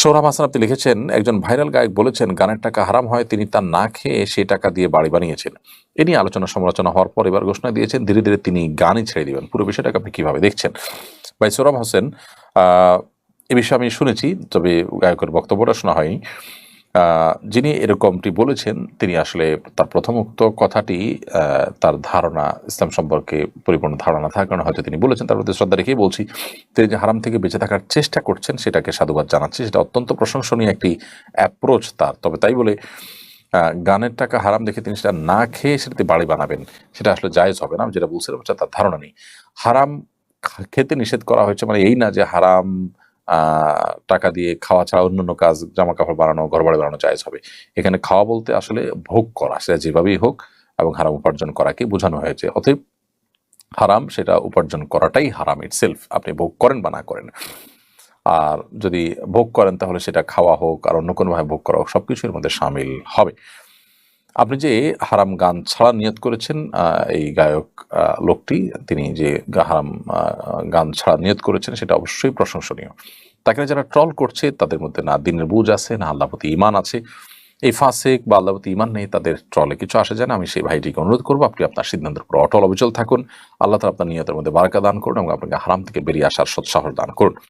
সোহরাব হাসান আপনি লিখেছেন, একজন ভাইরাল গায়ক বলেছেন, গানের টাকা হারাম হয়, তিনি তার না খেয়ে সে টাকা দিয়ে বাড়ি বানিয়েছেন। এ নিয়ে আলোচনা সমালোচনা হওয়ার পর এবার ঘোষণা দিয়েছেন, ধীরে ধীরে তিনি গানই ছেড়ে দিবেন। পুরো বিষয়টাকে আপনি কীভাবে দেখছেন? ভাই সৌরভ হোসেন এ বিষয়ে আমি শুনেছি, তবে গায়কের বক্তব্যটা শোনা হয়নি। যিনি এরকমটি বলেছেন, তিনি আসলে তার প্রথম উক্ত কথাটি তার ধারণা, ইসলাম সম্পর্কে পরিপূর্ণ ধারণা থাকার কারণে হয়তো তিনি বলেছেন, তার প্রতি শ্রদ্ধা রেখেই বলছি, তিনি যে হারাম থেকে বেঁচে থাকার চেষ্টা করছেন, সেটাকে সাধুবাদ জানাচ্ছি, সেটা অত্যন্ত প্রশংসনীয় একটি অ্যাপ্রোচ তার। তবে তাই বলে গানের টাকা হারাম দেখে তিনি সেটা না খেয়ে সেটাতে বাড়ি বানাবেন, সেটা আসলে জায়েজ হবে না যেটা বলছিলাম সেটা তার ধারণা নেই। হারাম খেতে নিষেধ করা হয়েছে মানে এই না যে হারাম টাকা দিয়ে খাওয়া ছাড়া অন্যান্য কাজ জামা কাপড় বানানো ঘর বাড়ি বানানো চাইজ হবে। এখানে খাওয়া বলতে আসলে ভোগ করা, সেটা যেভাবেই হোক এবং হারাম উপার্জন করাকে বোঝানো হয়েছে। অতএব হারাম সেটা উপার্জন করাটাই হারাম ইটসেলফ আপনি ভোগ করেন বা না করেন। আর যদি ভোগ করেন তাহলে সেটা খাওয়া হোক আর অন্য কোনোভাবে ভোগ করা হোক সব কিছুর মধ্যে সামিল হবে। আপনি যে হারাম গান ছাড়া নিয়ত করেছেন এই গায়ক লোকটি, তিনি যে হারাম গান ছাড়া নিয়ত করেছেন, সেটা অবশ্যই প্রশংসনীয়। তাকে যারা ট্রল করছে, তাদের মধ্যে না দিনের বুঝ আছে, না আল্লাহ প্রতি ইমান আছে। এই ফাঁসেক বা আল্লাহ প্রতি ইমান নেই, তাদের ট্রলে কিছু আসে যায় না। আমি সেই ভাইটিকে অনুরোধ করব, আপনি আপনার সিদ্ধান্তের উপর অটল অবিচল থাকুন। আল্লাহ তালা আপনার নিয়তের মধ্যে বারাকা দান করুন এবং আপনাকে হারাম থেকে বেরিয়ে আসার সৎসাহস দান করুন।